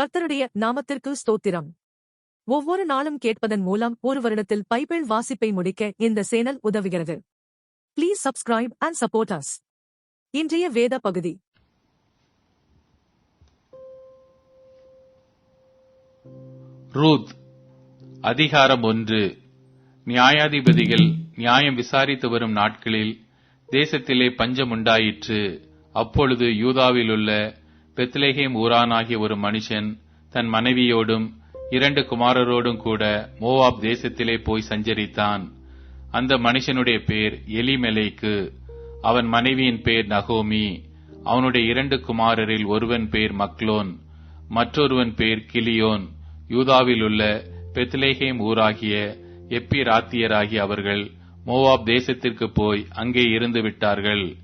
கர்த்தருடைய நாமத்திற்கு ஸ்தோத்திரம். ஒவ்வொரு நாளும் கேட்பதன் மூலம் ஒரு வருடத்தில் பைபிள் வாசிப்பை முடிக்க இந்த சேனல் உதவுகிறது. Please subscribe and support us இன்றைய வேத பகுதி. ரூத் அதிகாரம் ஒன்று. நியாயாதிபதிகள் நியாயம் விசாரித்து வரும் நாட்களில் தேசத்திலே பஞ்சம் உண்டாயிற்று. அப்பொழுது யூதாவிலுள்ள பெத்லேஹேம் ஊரானாகிய ஒரு மனுஷன் தன் மனைவியோடும் இரண்டு குமாரரோடும் கூட மோவாப் தேசத்திலே போய் சஞ்சரித்தான். அந்த மனுஷனுடைய பேர் எலிமெலேக்கு. அவன் மனைவியின் பேர் நகோமி. அவனுடைய இரண்டு குமாரரில் ஒருவன் பேர் மக்லோன் மற்றொருவன் பேர் கிளியோன் யூதாவில் உள்ள பெத்லேஹேம் ஊராகிய எப்பிராத்தியராகிய அவர்கள் மோவாப் தேசத்திற்கு போய் அங்கே இருந்து விட்டார்கள்.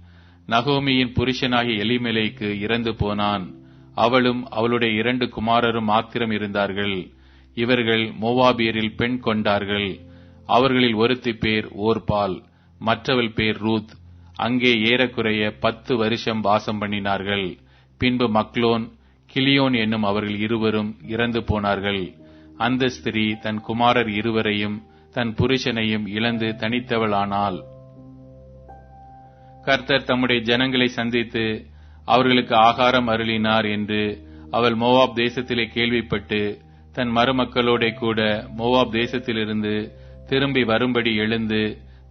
நகோமியின் புருஷனாகிய எலிமலைக்கு இறந்து போனான். அவளும் அவளுடைய இரண்டு குமாரரும் மாத்திரம் இருந்தார்கள். இவர்கள் மோவாபியரில் பெண் கொண்டார்கள். அவர்களில் ஒருத்தி பேர் ஓர்பால் மற்றவள் பேர் ரூத். அங்கே ஏறக்குறைய பத்து வருஷம் வாசம் பண்ணினார்கள். பின்பு மக்லோன் கிளியோன் என்னும் அவர்கள் இருவரும் இறந்து போனார்கள். அந்த ஸ்திரீ தன் குமாரர் இருவரையும் தன் புருஷனையும் இழந்து தனித்தவளானாள். கர்த்தர் தம்முடைய ஜனங்களை சந்தித்து அவர்களுக்கு ஆகாரம் அருளினார் என்று அவள் மோவாப் தேசத்திலே கேள்விப்பட்டு தன் மருமக்களோட கூட மோவாப் தேசத்திலிருந்து திரும்பி வரும்படி எழுந்து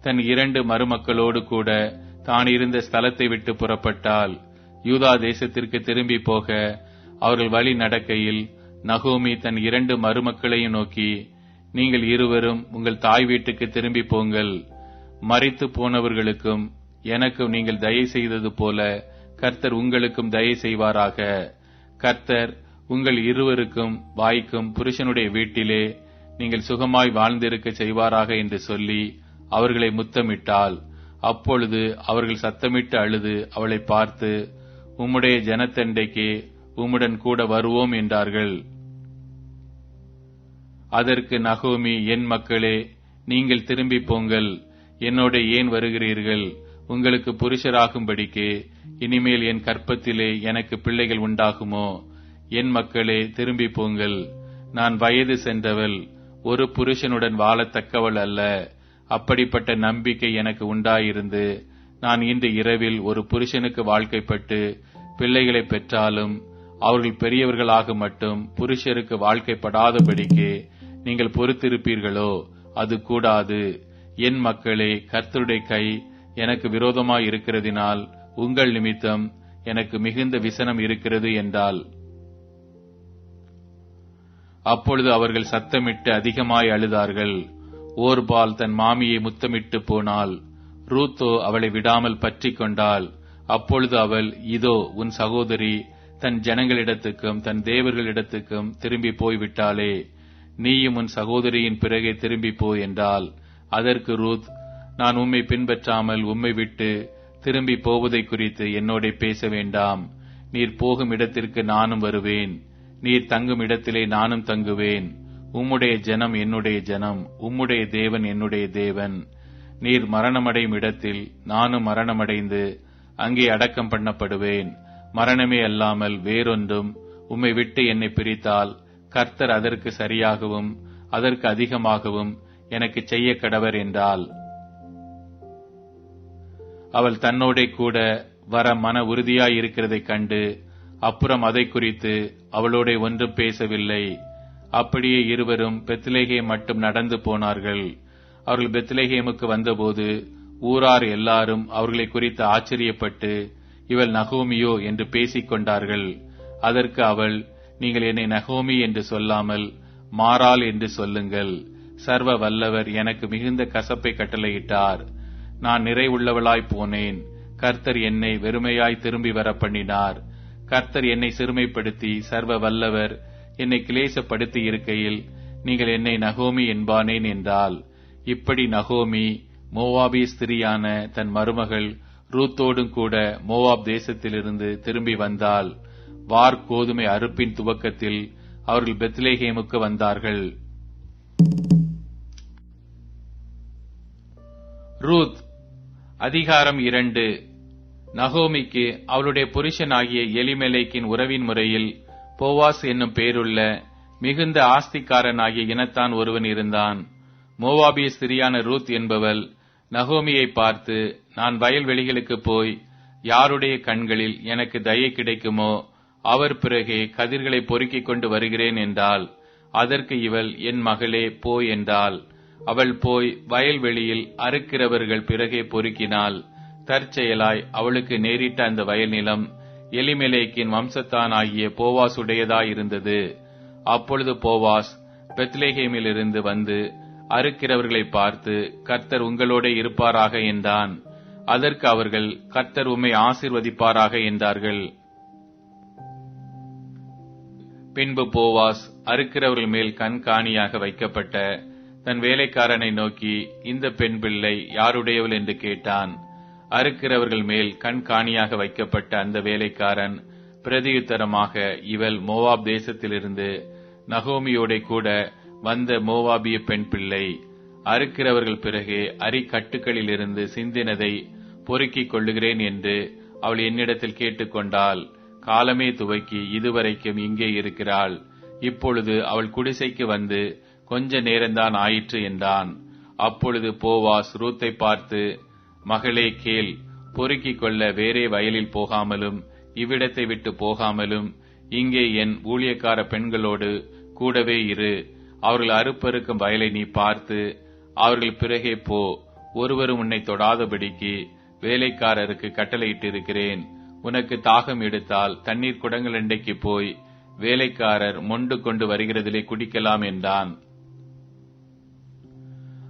தன் இரண்டு மருமக்களோடு கூட தான் இருந்த ஸ்தலத்தை விட்டு புறப்பட்டால் யூதா தேசத்திற்கு திரும்பி போக அவர்கள் வழி நடக்கையில் நகோமி தன் இரண்டு மருமக்களையும் நோக்கி நீங்கள் இருவரும் உங்கள் தாய் வீட்டுக்கு திரும்பி போங்கள். மறித்து போனவர்களுக்கும் எனக்கு நீங்கள் தயை செய்தது போல கர்த்தர் உங்களுக்கும் தயை செய்வாராக. கர்த்தர் உங்கள் இருவருக்கும் வாய்க்கும் புருஷனுடைய வீட்டிலே நீங்கள் சுகமாய் வாழ்ந்திருக்க செய்வாராக என்று சொல்லி அவர்களை முத்தமிட்டாள் அப்பொழுது அவர்கள் சத்தமிட்டு அழுது அவளை பார்த்து உம்முடைய ஜனத்தண்டைக்கு உம்முடன் கூட வருவோம் என்றார்கள். அதற்கு நகோமி என் மக்களே நீங்கள் திரும்பி போங்கள். என்னோட ஏன் வருகிறீர்கள்? உங்களுக்கு புருஷராகும்படிக்கு இனிமேல் என் கற்பத்திலே எனக்கு பிள்ளைகள் உண்டாகுமோ? என் மக்களே திரும்பி போங்கள். நான் வயது சென்றவள் ஒரு புருஷனுடன் வாழத்தக்கவள் அல்ல. அப்படிப்பட்ட நம்பிக்கை எனக்கு உண்டாயிருந்து நான் இன்று இரவில் ஒரு புருஷனுக்கு வாழ்க்கைப்பட்டு பிள்ளைகளை பெற்றாலும் அவர்கள் பெரியவர்களாக மட்டும் புருஷருக்கு வாழ்க்கைப்படாதபடிக்கு நீங்கள் பொறுத்திருப்பீர்களோ? அது கூடாது. என் மக்களே கர்த்தருடைய கை எனக்கு விரோதமாய் இருக்கிறதினால் உங்கள் நிமித்தம் எனக்கு மிகுந்த விசனம் இருக்கிறது என்றால் அப்பொழுது அவர்கள் சத்தமிட்டு அதிகமாய் அழுதார்கள். ஓர்பால் தன் மாமியை முத்தமிட்டு போனாள். ரூத்தோ அவளை விடாமல் பற்றி கொண்டாள். அப்பொழுது அவள் இதோ உன் சகோதரி தன் ஜனங்களிடத்துக்கும் தன் தேவர்களிடத்துக்கும் திரும்பி போய்விட்டாளே. நீயும் உன் சகோதரியின் பிறகே திரும்பி போ என்றால் அதற்கு ரூத் நான் உம்மை பின்பற்றாமல் உம்மை விட்டு திரும்பி போவதை குறித்து என்னோட பேச வேண்டாம். நீர் போகும் இடத்திற்கு நானும் வருவேன். நீர் தங்கும் இடத்திலே நானும் தங்குவேன். உம்முடைய ஜனம் என்னுடைய ஜனம். உம்முடைய தேவன் என்னுடைய தேவன். நீர் மரணமடையும் இடத்தில் நானும் மரணமடைந்து அங்கே அடக்கம் பண்ணப்படுவேன். மரணமே அல்லாமல் வேறொன்றும் உம்மை விட்டு என்னை பிரித்தால் கர்த்தர் அதற்கு சரியாகவும் அதற்கு அதிகமாகவும் எனக்கு செய்ய கடவர் என்றால். அவள் தன்னோடே கூட வர மன உறுதியாய் இருக்கிறதைக் கண்டு அப்புறம் அதை குறித்து அவளோட ஒன்றும் பேசவில்லை. அப்படியே இருவரும் பெத்லேகே மட்டும் நடந்து போனார்கள். அவர்கள் பெத்லேகேமுக்கு வந்தபோது ஊரார் எல்லாரும் அவர்களை குறித்து ஆச்சரியப்பட்டு இவள் நகோமியோ என்று பேசிக் கொண்டார்கள். அதற்கு அவள் நீங்கள் என்னை நகோமி என்று சொல்லாமல் மாறாள் என்று சொல்லுங்கள். சர்வ வல்லவர் எனக்கு மிகுந்த கசப்பை கட்டளையிட்டார். நான் நிறைவுள்ளவளாய் போனேன். கர்த்தர் என்னை வெறுமையாய் திரும்பி வர பண்ணினார் கர்த்தர் என்னை சிறுமைப்படுத்தி சர்வ வல்லவர். என்னை கிளேசப்படுத்தி இருக்கையில் நீங்கள் என்னை நகோமி என்பானேன் என்றால் இப்படி நகோமி மோவாபி ஸ்திரியான தன் மருமகள் ரூத்தோடும் கூட மோவாப் தேசத்திலிருந்து திரும்பி வந்தால் வார் கோதுமை அறுப்பின் துவக்கத்தில் அவர்கள் பெத்லேஹேமுக்கு வந்தார்கள். ரூத் அதிகாரம் இரண்டு. நகோமிக்கு அவளுடைய புருஷனாகிய எலிமெலேக்கின் உறவின் முறையில் போவாஸ் என்னும் பெயருள்ள மிகுந்த ஆஸ்திக்காரனாகிய இனத்தான் ஒருவன் இருந்தான். மோவாபிய ஸ்திரியான ரூத் என்பவள் நகோமியை பார்த்து நான் வயல்வெளிகளுக்கு போய் யாருடைய கண்களில் எனக்கு தயை கிடைக்குமோ அவர் பிறகே கதிர்களை பொறுக்கிக் கொண்டு வருகிறேன் என்றாள். அதற்கு இவள் என் மகளே போ என்றாள். அவள் போய் வயல்வெளியில் அறுக்கிறவர்கள் பிறகே பொறுக்கினாள். தற்செயலாய் அவளுக்கு நேரிட்ட அந்த வயல் நிலம் எலிமெலேக்கின் வம்சத்தானாகிய போவாஸ் உடையதாயிருந்தது அப்பொழுது போவாஸ் பெத்லேஹேமிலிருந்து வந்து அறுக்கிறவர்களை பார்த்து கர்த்தர் உங்களோட இருப்பாராக என்றான். அதற்கு அவர்கள் கர்த்தர் உம்மை ஆசிர்வதிப்பாராக என்றார்கள். பின்பு போவாஸ் அறுக்கிறவர்கள் மேல் கண்காணியாக வைக்கப்பட்ட தன் வேலைக்காரனை நோக்கி இந்த பெண் பிள்ளை யாருடையவள்? என்று கேட்டான். அறுக்கிறவர்கள் மேல் கண்காணியாக வைக்கப்பட்ட அந்த வேலைக்காரன் பிரதியுத்தரமாக இவள் மோவாப் தேசத்திலிருந்து நகோமியோட கூட வந்த மோவாபிய பெண் பிள்ளை அறுக்கிறவர்கள் பிறகு அரிக்கட்டுகளிலிருந்து சிந்தினதை பொறுக்கிக் கொள்ளுகிறேன் என்று அவள் என்னிடத்தில் கேட்டுக்கொண்டாள். காலமே துவக்கி இதுவரைக்கும் இங்கே இருக்கிறாள். இப்பொழுது அவள் குடிசைக்கு வந்து கொஞ்ச நேரம்தான் ஆயிற்று என்றான். அப்பொழுது போவாஸ் ரூத்தை பார்த்து மகளே கேள். பொறுக்கிக் கொள்ள வேறே வயலில் போகாமலும் இவ்விடத்தை விட்டு போகாமலும் இங்கே என் ஊழியக்கார பெண்களோடு கூடவே இரு. அவர்கள் அறுப்பறுக்கும் வயலை நீ பார்த்து அவர்கள் பிறகே போ. ஒருவரும் உன்னை தொடாதபடிக்கு வேலைக்காரருக்கு கட்டளையிட்டிருக்கிறேன். உனக்கு தாகம் எடுத்தால் தண்ணீர் குடங்கள் இண்டைக்கு போய் வேலைக்காரர் மொண்டு கொண்டு வருகிறதிலே குடிக்கலாம் என்றான்.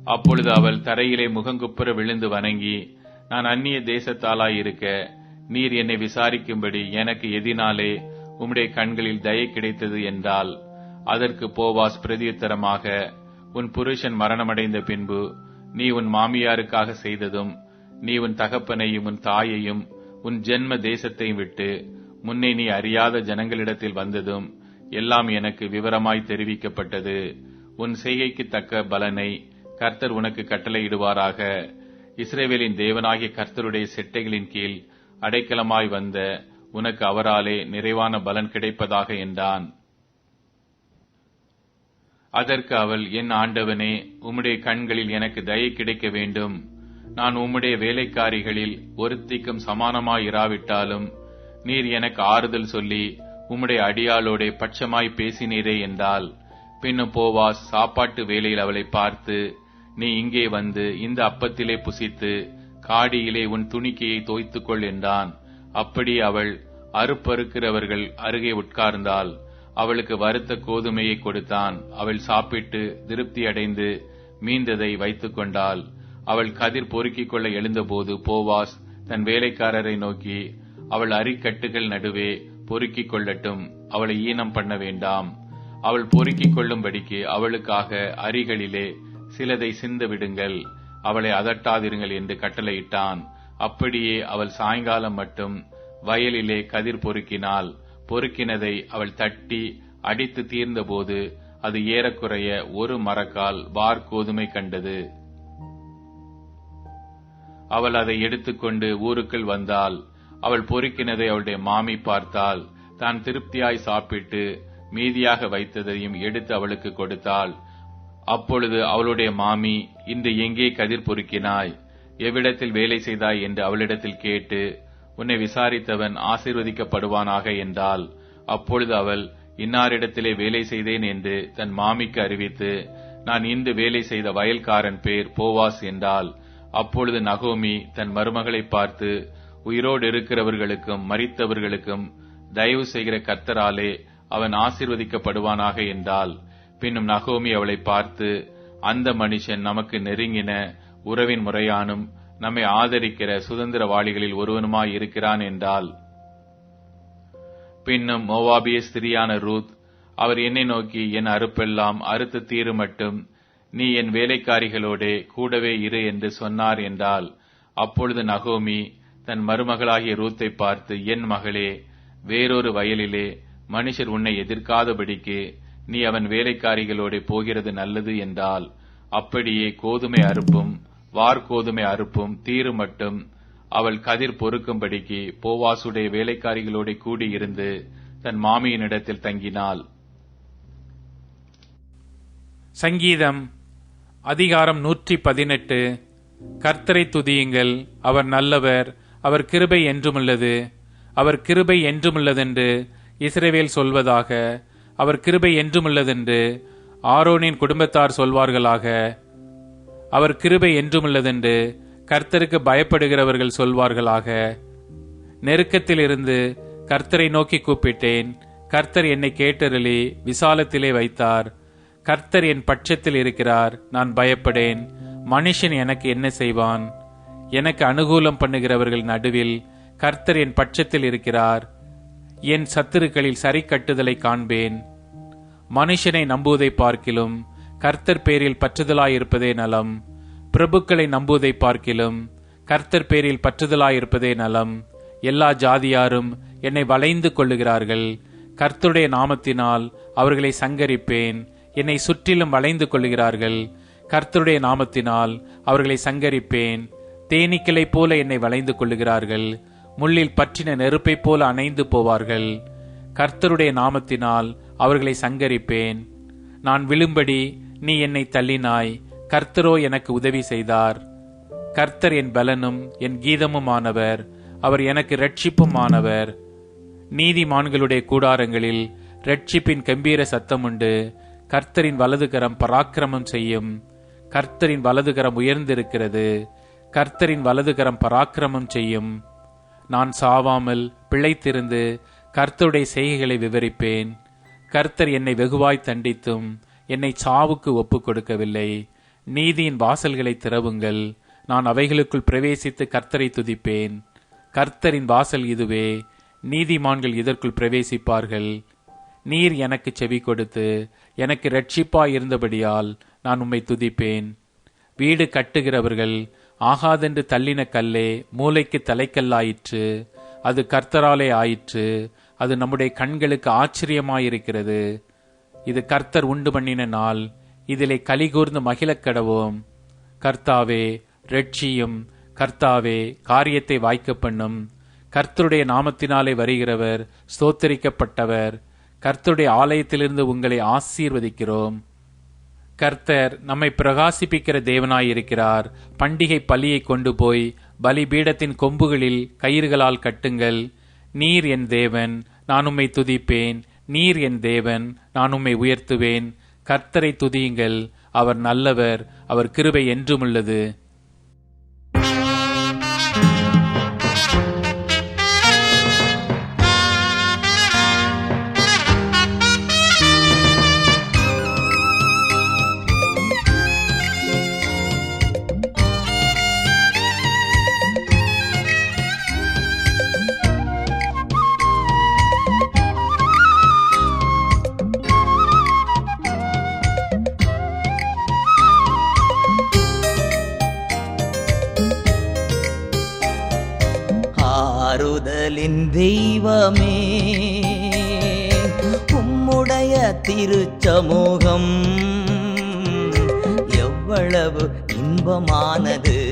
அப்பொழுது அவள் தரையிலே முகங்குப்புற விழுந்து வணங்கி நான் அந்நிய தேசத்தாலாயிருக்க நீர் என்னை விசாரிக்கும்படி எனக்கு எதினாலே உம்முடைய கண்களில் தயை கிடைத்தது என்றால் அதற்கு போவாஸ் பிரதியுத்தரமாக உன் புருஷன் மரணமடைந்த பின்பு நீ உன் மாமியாருக்காக செய்ததும் நீ உன் தகப்பனையும் உன் தாயையும் உன் ஜென்ம தேசத்தையும் விட்டு முன்னே நீ அறியாத ஜனங்களிடத்தில் வந்ததும் எல்லாம் எனக்கு விவரமாய் தெரிவிக்கப்பட்டது. உன் செய்கைக்கு தக்க பலனை கர்த்தர் உனக்கு கட்டளையிடுவாராக. இஸ்ரேவேலின் தேவனாகிய கர்த்தருடைய செட்டைகளின் கீழ் அடைக்கலமாய் வந்த உனக்கு அவராலே நிறைவான பலன் கிடைப்பதாக என்றான். அதற்கு அவள் என் ஆண்டவனே உம்முடைய கண்களில் எனக்கு தயை கிடைக்க வேண்டும். நான் உம்முடைய வேலைக்காரிகளில் ஒருத்திக்கும் சமானமாயிராவிட்டாலும் நீர் எனக்கு ஆறுதல் சொல்லி உம்முடைய அடியாளோட பட்சமாய் பேசினீரே என்றால் பின்னும் போவாஸ் சாப்பாட்டு வேலையில் அவளை பார்த்து நீ இங்கே வந்து இந்த அப்பத்திலே புசித்து காடியிலே உன் துணிக்கையை தோய்த்துக்கொள் என்றான். அப்படி அவள் அறுப்பறுக்கிறவர்கள் அருகே உட்கார்ந்தாள். அவளுக்கு வறுத்த கோதுமையை கொடுத்தான். அவள் சாப்பிட்டு திருப்தி அடைந்து மீந்ததை வைத்துக் கொண்டாள். அவள் கதிர் பொறுக்கிக் கொள்ள எழுந்தபோது போவாஸ் தன் வேலைக்காரரை நோக்கி அவள் அரிக்கட்டுகள் நடுவே பொறுக்கிக் கொள்ளட்டும். அவளை ஈனம் பண்ண வேண்டாம். அவள் பொறுக்கிக் கொள்ளும்படிக்கு அவளுக்காக அரிகளிலே சிலதை சிந்த விடுங்கள். அவளை அதட்டாதிருங்கள் என்று கட்டளையிட்டான். அப்படியே அவள் சாயங்காலம் மட்டும் வயலிலே கதிர் பொறுக்கினாள். பொறுக்கினதை அவள் தட்டி அடித்து தீர்ந்தபோது அது ஏறக்குறைய ஒரு மரக்கால் வார் கோதுமை கண்டது. அவள் அதை எடுத்துக்கொண்டு ஊருக்குள் வந்தாள். அவள் பொறுக்கினதை அவளுடைய மாமி பார்த்தாள். தான் திருப்தியாய் சாப்பிட்டு மீதியாக வைத்ததையும் எடுத்து அவளுக்கு கொடுத்தாள். அப்பொழுது அவளுடைய மாமி இன்று எங்கே கதிர் பொறுக்கினாய்? எவ்விடத்தில் வேலை செய்தாய்? என்று அவளிடத்தில் கேட்டு உன்னை விசாரித்தவன் ஆசீர்வதிக்கப்படுவானாக என்றால் அப்பொழுது அவள் இன்னாரிடத்திலே வேலை செய்தேன் என்று தன் மாமிக்கு அறிவித்து நான் இன்று வேலை செய்த வயல்காரன் பேர் போவாஸ் என்றால் அப்பொழுது நகோமி தன் மருமகளை பார்த்து உயிரோடு இருக்கிறவர்களுக்கும் மறித்தவர்களுக்கும் தயவு செய்கிற கர்த்தராலே அவன் ஆசீர்வதிக்கப்படுவானாக என்றாள். பின்னும் நகோமி அவளை பார்த்து அந்த மனுஷன் நமக்கு நெருங்கின உறவின் முறையானும் நம்மை ஆதரிக்கிற சுதந்திரவாளிகளில் ஒருவனுமாய் இருக்கிறான் என்றால் பின்னும் மோவாபிய ஸ்திரியான ரூத் அவர் என்னை நோக்கி என் அறுப்பெல்லாம் அறுத்து தீரு மட்டும். நீ என் வேலைக்காரிகளோடே கூடவே இரு என்று சொன்னார் என்றால் அப்பொழுது நகோமி தன் மருமகளாகிய ரூத்தை பார்த்து என் மகளே வேறொரு வயலிலே மனுஷர் உன்னை எதிர்க்காதபடிக்கு நீ அவன் வேலைக்காரிகளோட போகிறது நல்லது என்றால் அப்படியே கோதுமை அறுப்பும் வார்கோதுமை அறுப்பும் தீரு மட்டும். அவள் கதிர் பொறுக்கும்படிக்கு போவாசுடைய வேலைக்காரிகளோட கூடியிருந்து தன் மாமியினிடத்தில் தங்கினாள். சங்கீதம் அதிகாரம் நூற்றி பதினெட்டு கர்த்தரை துதியுங்கள் அவர் நல்லவர் அவர் கிருபை என்றுமுள்ளது. அவர் கிருபை என்றுமுள்ளதென்று இஸ்ரேவேல் சொல்வதாக அவர் கிருபை என்றுமுள்ளதென்று ஆரோனின் குடும்பத்தார் சொல்வார்களாக. அவர் கிருபை என்றுமுள்ளதென்று கர்த்தருக்கு பயப்படுகிறவர்கள் சொல்வார்களாக. நெருக்கத்திலிருந்து கர்த்தரை நோக்கி கூப்பிட்டேன். கர்த்தர் என்னை கேட்டருளி விசாலத்திலே வைத்தார். கர்த்தர் என் பட்சத்தில் இருக்கிறார். நான் பயப்படேன். மனுஷன் எனக்கு என்ன செய்வான்? எனக்கு அனுகூலம் பண்ணுகிறவர்கள் நடுவில் கர்த்தர் என் பட்சத்தில் இருக்கிறார். என் சத்துருக்களில் சரி கட்டுதலை காண்பேன். மனுஷனை நம்புவதை பார்க்கிலும் கர்த்தர் பேரில் பற்றுதலாயிருப்பதே நலம். பிரபுக்களை நம்புவதை பார்க்கிலும் கர்த்தர் பேரில் பற்றுதலாயிருப்பதே நலம். எல்லா ஜாதியாரும் என்னை வளைந்து கொள்ளுகிறார்கள். கர்த்தருடைய நாமத்தினால் அவர்களை சங்கரிப்பேன். என்னை சுற்றிலும் வளைந்து கொள்ளுகிறார்கள். கர்த்தருடைய நாமத்தினால் அவர்களை சங்கரிப்பேன். தேனீக்களைப் போல என்னை வளைந்து கொள்ளுகிறார்கள். முள்ளில் பற்றின நெருப்பைப் போல அணைந்து போவார்கள். கர்த்தருடைய நாமத்தினால் அவர்களை சங்கரிப்பேன். நான் விழும்படி நீ என்னை தள்ளினாய். கர்த்தரோ எனக்கு உதவி செய்தார். கர்த்தர் என் பலனும் என் கீதமுமானவர். அவர் எனக்கு ரட்சிப்புமானவர் நீதிமான்களுடைய கூடாரங்களில் ரட்சிப்பின் கம்பீர சத்தமுண்டு கர்த்தரின் வலதுகரம் பராக்கிரமம் செய்யும். கர்த்தரின் வலதுகரம் உயர்ந்திருக்கிறது. கர்த்தரின் வலதுகரம் பராக்கிரமம் செய்யும். நான் சாவாமல் பிழைத்திருந்து கர்த்தருடைய செய்கைகளை விவரிப்பேன். கர்த்தர் என்னை வெகுவாய் தண்டித்தும் என்னை சாவுக்கு ஒப்பு கொடுக்கவில்லை நீதியின் வாசல்களை திறவுங்கள். நான் அவைகளுக்குள் பிரவேசித்து கர்த்தரை துதிப்பேன். கர்த்தரின் வாசல் இதுவே. நீதிமான்கள் இதற்குள் பிரவேசிப்பார்கள். நீர் எனக்கு செவி கொடுத்து எனக்கு இரட்சிப்பாய் இருந்தபடியால் நான் உம்மை துதிப்பேன். வீடு கட்டுகிறவர்கள் ஆகாதென்று தள்ளின கல்லே மூளைக்கு தலைக்கல்லாயிற்று அது கர்த்தராலே ஆயிற்று அது நம்முடைய கண்களுக்கு ஆச்சரியமாயிருக்கிறது. இது கர்த்தர் உண்டு பண்ணின நாள் இதிலே கலிகூர்ந்து மகிழக் கடவோம். கர்த்தாவே ரட்சியும் கர்த்தாவே காரியத்தை வாய்க்க பண்ணும். கர்த்தருடைய நாமத்தினாலே வருகிறவர் ஸ்தோத்தரிக்கப்பட்டவர். கர்த்தருடைய ஆலயத்திலிருந்து உங்களை ஆசீர்வதிக்கிறோம். கர்த்தர் நம்மை பிரகாசிப்பிக்கிற தேவனாயிருக்கிறார். பண்டிகை பலியை கொண்டு போய் பலிபீடத்தின் கொம்புகளில் கயிறுகளால் கட்டுங்கள். நீர் என் தேவன் நான் உம்மை துதிப்பேன். நீர் என் தேவன் நான் உம்மை உயர்த்துவேன். கர்த்தரை துதியுங்கள். அவர் நல்லவர் அவர் கிருபை என்றுமுள்ளது ஆறுதலின் தெய்வமே. உம்முடைய திருச்சமூகம் எவ்வளவு இன்பமானது.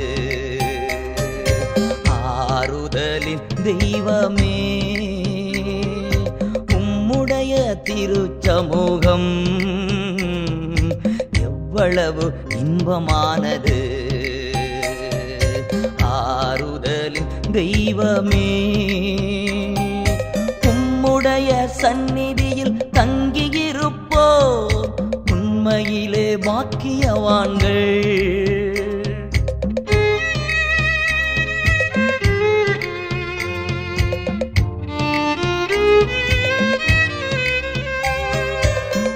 ஆறுதலின் தெய்வமே. உம்முடைய திருச்சமூகம் எவ்வளவு இன்பமானது. தெய்வமே. உம்முடைய சந்நிதியில் தங்கியிருப்போ. உண்மையிலே பாக்கியவான்கள்.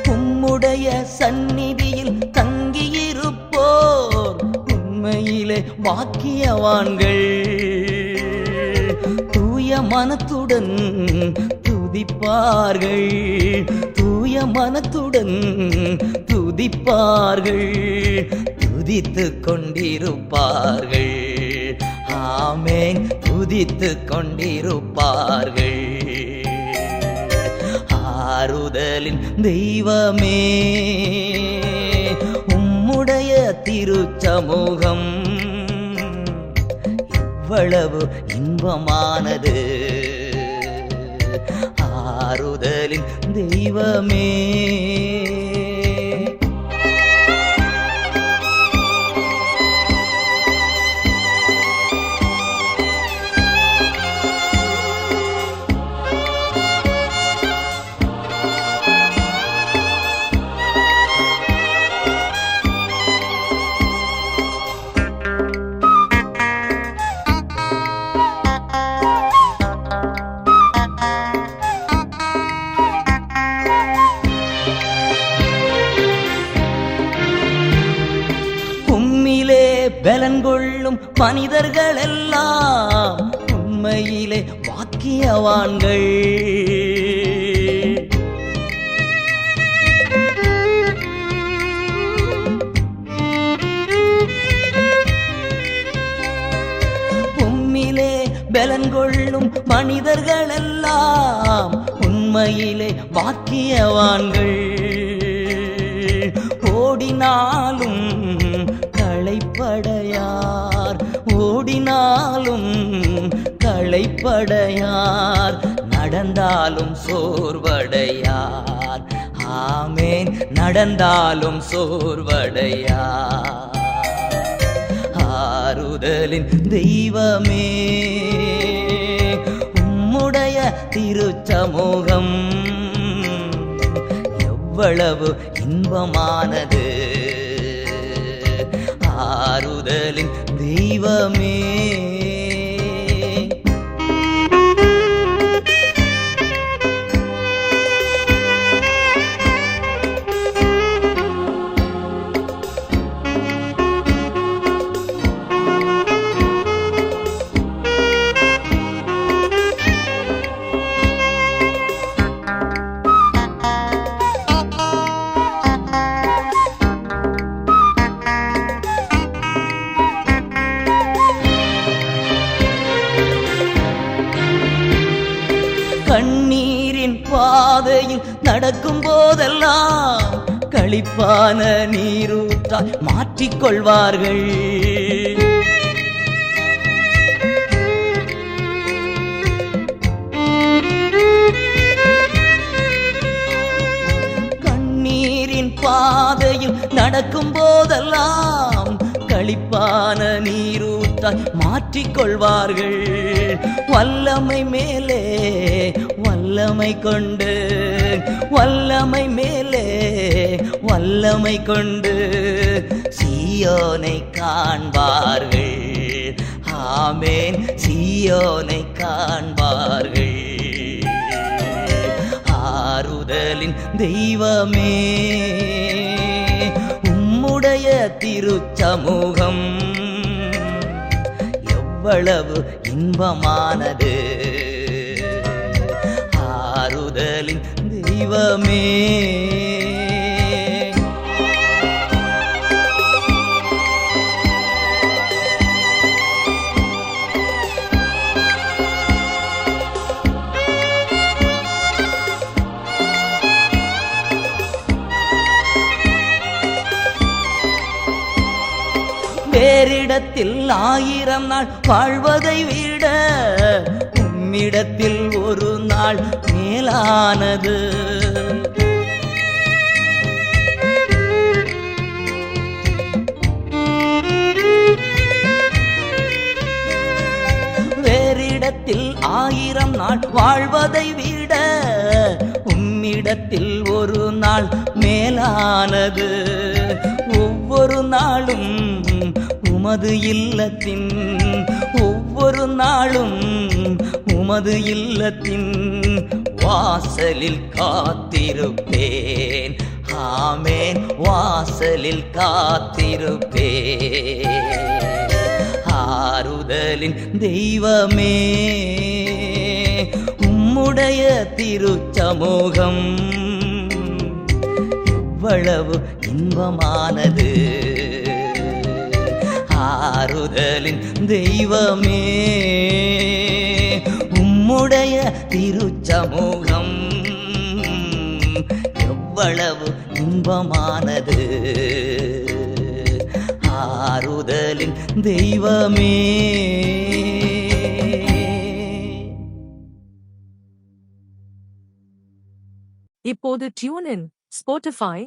உம்முடைய சந்நிதியில் தங்கியிருப்போர். உண்மையிலே பாக்கியவான்கள். தூய மனத்துடன் துதிப்பார்கள். தூய மனத்துடன் துதிப்பார்கள். துதித்து கொண்டிருப்பார்கள். ஆமேன். துதித்து கொண்டிருப்பார்கள். ஆறுதலின் தெய்வமே உம்முடைய திருச்சமூகம் அவ்வளவு இன்பமானது. ஆறுதலின் தெய்வமே. கொள்ளும் மனிதர்கள் எல்லாம் உண்மையிலே வாக்கியவான்கள். உம்மிலே பலன் கொள்ளும் மனிதர்கள் எல்லாம் உண்மையிலே வாக்கியவான்கள். ஓடினாலும் களைப்படையா ஓடினாலும் களைப்படையார் நடந்தாலும் சோர்வடையார். ஆமேன் நடந்தாலும் சோர்வடையார். ஆறுதலின் தெய்வமே உம்முடைய திருச்சமூகம் எவ்வளவு இன்பமானது. ஆறுதலின் தெய்வமே. கண்ணீரின் பாதையில் நடக்கும் போதெல்லாம் களிப்பான நீரூற்றாய் மாற்றிக்கொள்வார்கள். கண்ணீரின் பாதையில் நடக்கும் போதெல்லாம் களிப்பான நீர் கொடுத்தால் மாற்றிக்கொள்வார்கள். வல்லமை மேலே வல்லமை கொண்டு வல்லமை மேலே வல்லமை கொண்டு சீயோனை காண்பார்கள். ஆமேன் சீயோனை காண்பார்கள். ஆறுதலின் தெய்வமே உம்முடைய திருச்சமூகம். எவ்வளவு இன்பமானது. ஆறுதலின் தெய்வமே. வேறிடத்தில் ஆயிரம் நாள் வாழ்வதை விட உம்மிடத்தில் ஒரு நாள் மேலானது. வேறிடத்தில் ஆயிரம் நாள் வாழ்வதை விட உம்மிடத்தில் ஒரு நாள் மேலானது. ஒவ்வொரு நாளும் உமது இல்லத்தின் ஒவ்வொரு நாளும் உமது இல்லத்தின் வாசலில் காத்திருப்பேன். ஆமேன் வாசலில் காத்திருப்பேன். ஆறுதலின் தெய்வமே உம்முடைய திருச்சமூகம். இவ்வளவு இன்பமானது. ஆறுதலின் தெய்வமே. உம்முடைய திருச்சமூகம் எவ்வளவு இன்பமானது. ஆறுதலின் தெய்வமே. இப்போது tune in Spotify